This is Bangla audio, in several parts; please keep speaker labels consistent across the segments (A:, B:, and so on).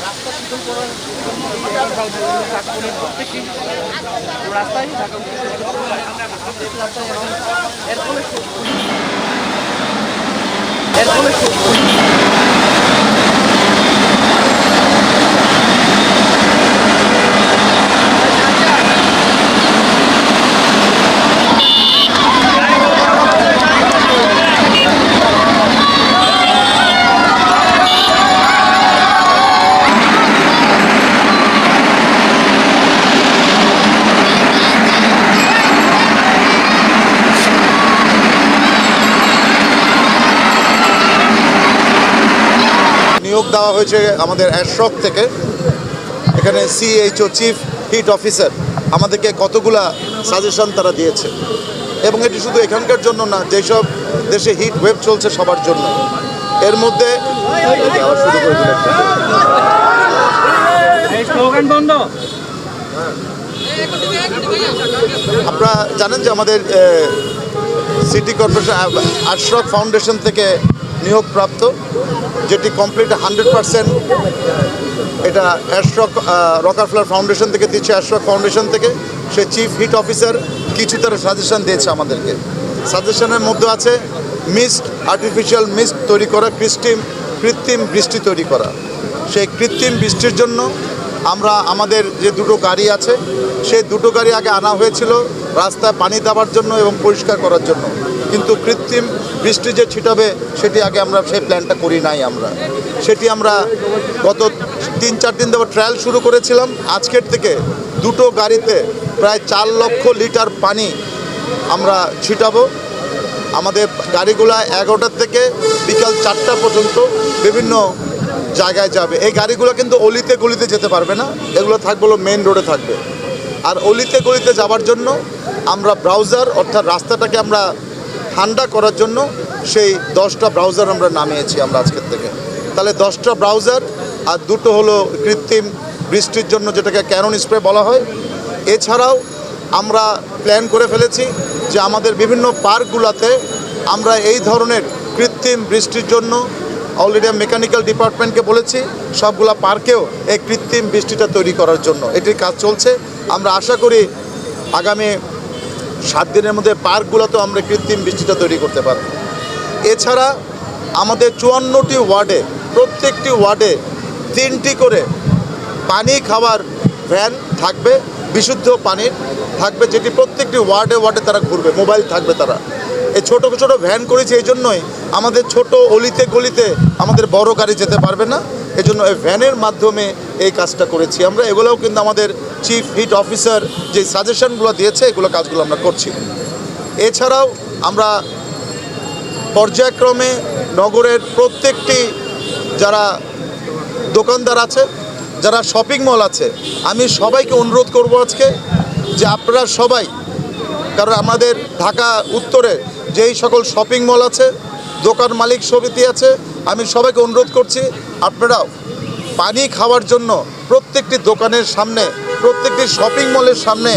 A: রাস্তা শীতল করার রাস্তায় ঢাকা রাস্তায় এখন এর
B: নিয়োগ দেওয়া হয়েছে আমাদের অ্যাশরক থেকে। এখানে সিএইচও চিফ হিট অফিসার আমাদেরকে কতগুলা সাজেশন তারা দিয়েছে। এবং এটি শুধু এখানকার জন্য না, যেসব দেশে হিট ওয়েব চলছে সবার জন্য। এর মধ্যে আপনারা জানেন যে আমাদের সিটি কর্পোরেশন আশরক ফাউন্ডেশন থেকে নিয়োগপ্রাপ্ত। যেটি কমপ্লিট হান্ড্রেড পারসেন্ট এটা অ্যাশরক রকারফ্লার ফাউন্ডেশন থেকে দিচ্ছে অ্যাশরক ফাউন্ডেশন থেকে। সে চিফ হিট অফিসার কিছু তারা সাজেশন দিয়েছে আমাদেরকে। সাজেশনের মধ্যে আছে মিস্ট আর্টিফিশিয়াল মিস্ট তৈরি করা, কৃত্রিম কৃত্রিম বৃষ্টি তৈরি করা। সেই কৃত্রিম বৃষ্টির জন্য আমরা আমাদের যে দুটো গাড়ি আছে, সেই দুটো গাড়ি আগে আনা হয়েছিল রাস্তায় পানি দেওয়ার জন্য এবং পরিষ্কার করার জন্য। কিন্তু কৃত্রিম বৃষ্টি যে ছিটাবে, সেটি আগে আমরা সেই প্ল্যানটা করি নাই আমরা। সেটি আমরা গত তিন, চার দিন দেওয়া ট্রায়াল শুরু করেছিলাম। আজকের থেকে দুটো গাড়িতে প্রায় চার লক্ষ লিটার পানি আমরা ছিটাবো। আমাদের গাড়িগুলা এগারোটার থেকে বিকাল চারটা পর্যন্ত বিভিন্ন জায়গায় যাবে। এই গাড়িগুলো কিন্তু অলিতে গলিতে যেতে পারবে না। এগুলো থাকবে হলো মেন রোডে থাকবে। আর অলিতে গলিতে যাওয়ার জন্য আমরা ব্রাউজার অর্থাৎ রাস্তাটাকে আমরা ঠান্ডা করার জন্য সেই দশটা ব্রাউজার আমরা নামিয়েছি আমরা আজকের থেকে। তাহলে দশটা ব্রাউজার আর দুটো হলো কৃত্রিম বৃষ্টির জন্য যেটাকে ক্যানন স্প্রে বলা হয়। এছাড়াও আমরা প্ল্যান করে ফেলেছি যে আমাদের বিভিন্ন পার্কগুলোতে আমরা এই ধরনের কৃত্রিম বৃষ্টির জন্য অলরেডি মেকানিক্যাল ডিপার্টমেন্টকে বলেছি, সবগুলা পার্কেও এই কৃত্রিম বৃষ্টিটা তৈরি করার জন্য। এটির কাজ চলছে। আমরা আশা করি আগামী সাত দিনের মধ্যে পার্কগুলোতেও আমরা কৃত্রিম বৃষ্টিটা তৈরি করতে পারব। এছাড়া আমাদের চুয়ান্নটি ওয়ার্ডে, প্রত্যেকটি ওয়ার্ডে তিনটি করে পানি খাওয়ার ভ্যান থাকবে, বিশুদ্ধ পানির থাকবে, যেটি প্রত্যেকটি ওয়ার্ডে ওয়ার্ডে তারা ঘুরবে, মোবাইল থাকবে তারা। এই ছোটো ছোটো ভ্যান করেছি এই জন্যই আমাদের ছোট অলিতে গলিতে আমাদের বড় গাড়ি যেতে পারবে না। এজন্য এই ভ্যানের মাধ্যমে এই কাজটা করেছি আমরা। এগুলোও কিন্তু আমাদের চিফ হিট অফিসার যে সাজেশনগুলো দিয়েছে, এগুলো কাজগুলো আমরা করছি। এছাড়াও আমরা পর্যায়ক্রমে নগরের প্রত্যেকটি যারা দোকানদার আছে, যারা শপিং মল আছে, আমি সবাইকে অনুরোধ করব আজকে যে আপনারা সবাই, কারণ আমাদের ঢাকা উত্তরে যেই সকল শপিং মল আছে, দোকান মালিক সমিতি আছে, আমি সবাইকে অনুরোধ করছি আপনারাও পানি খাওয়ার জন্য প্রত্যেকটি দোকানের সামনে প্রত্যেকটি শপিং মলের সামনে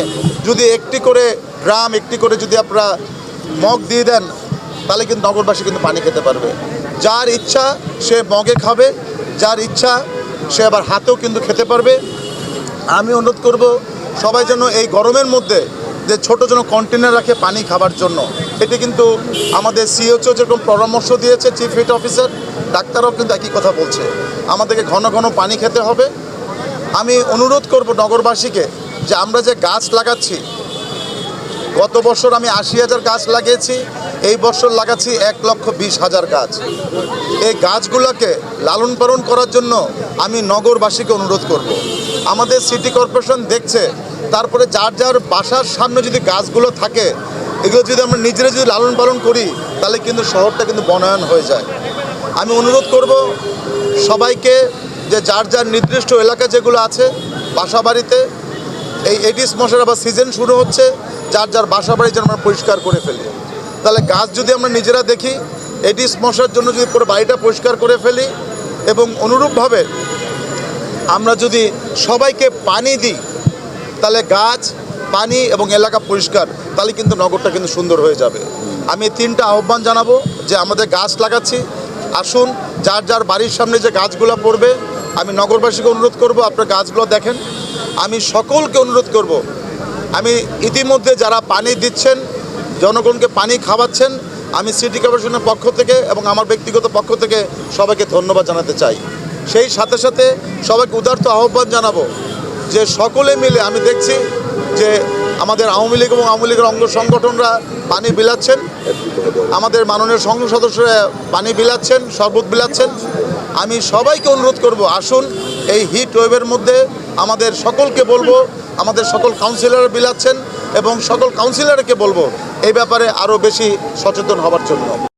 B: যদি একটি করে ড্রাম একটি করে যদি আপনারা মগ দিয়ে দেন, তাহলে কিন্তু নগরবাসী কিন্তু পানি খেতে পারবে। যার ইচ্ছা সে মগে খাবে, যার ইচ্ছা সে আবার হাতেও কিন্তু খেতে পারবে। আমি অনুরোধ করব সবাই যেন এই গরমের মধ্যে যে ছোটো যেন কন্টেনার রাখে পানি খাবার জন্য, এটি কিন্তু আমাদের সিএচও যেরকম পরামর্শ দিয়েছে চিফ হিট অফিসার ডাক্তারও কিন্তু একই কথা বলছে। আমাদেরকে ঘন ঘন পানি খেতে হবে। আমি অনুরোধ করব নগরবাসীকে যে আমরা যে গাছ লাগাচ্ছি, গত বছর আমি আশি হাজার গাছ লাগিয়েছি, এই বছর লাগাচ্ছি এক লক্ষ বিশ হাজার গাছ এই গাছগুলোকে লালন পালন করার জন্য আমি নগরবাসীকে অনুরোধ করব। আমাদের সিটি কর্পোরেশন দেখছে, তারপরে যার যার বাসার সামনে যদি গাছগুলো থাকে, এগুলো যদি আমরা নিজেরা যদি লালন পালন করি, তাহলে কিন্তু শহরটা কিন্তু বনায়ন হয়ে যায় আমি অনুরোধ করব সবাইকে যে যার যার নির্দিষ্ট এলাকা যেগুলো আছে বাসা বাড়িতে এই এডিস মশার আবার সিজন শুরু হচ্ছে, যার যার বাসা বাড়ি যেন আমরা পরিষ্কার করে ফেলি। তাহলে গাছ যদি আমরা নিজেরা দেখি, এডিস মশার জন্য যদি পুরো বাড়িটা পরিষ্কার করে ফেলি এবং অনুরূপভাবে আমরা যদি সবাইকে পানি দিই, তাহলে গাছ, পানি এবং এলাকা পরিষ্কার, তাহলে কিন্তু নগরটা কিন্তু সুন্দর হয়ে যাবে। আমি তিনটা আহ্বান জানাব যে আমাদের গাছ লাগাচ্ছি। আসুন, যার যার বাড়ির সামনে যে গাছগুলো পড়বে আমি নগরবাসীকে অনুরোধ করব, আপনার গাছগুলো দেখেন। আমি সকলকে অনুরোধ করব, আমি ইতিমধ্যে যারা পানি দিচ্ছেন, জনগণকে পানি খাওয়াচ্ছেন, আমি সিটি কর্পোরেশনের পক্ষ থেকে এবং আমার ব্যক্তিগত পক্ষ থেকে সবাইকে ধন্যবাদ জানাতে চাই। সেই সাথে সাথে সবাইকে উদার্ত আহ্বান জানাব যে সকলে মিলে আমি দেখছি যে আমাদের আওয়ামী লীগ এবং আওয়ামী লীগের অঙ্গ সংগঠনরা পানি বিলাচ্ছেন। আমাদের মাননীয় সংসদ সদস্যরা পানি বিলাচ্ছেন, শরবত বিলাচ্ছেন। আমি সবাইকে অনুরোধ করব, আসুন এই হিট ওয়েভের মধ্যে আমাদের সকলকে বলব, আমাদের সকল কাউন্সিলার বিলাচ্ছেন এবং সকল কাউন্সিলরকে বলব, এই ব্যাপারে আরও বেশি সচেতন হবার জন্য।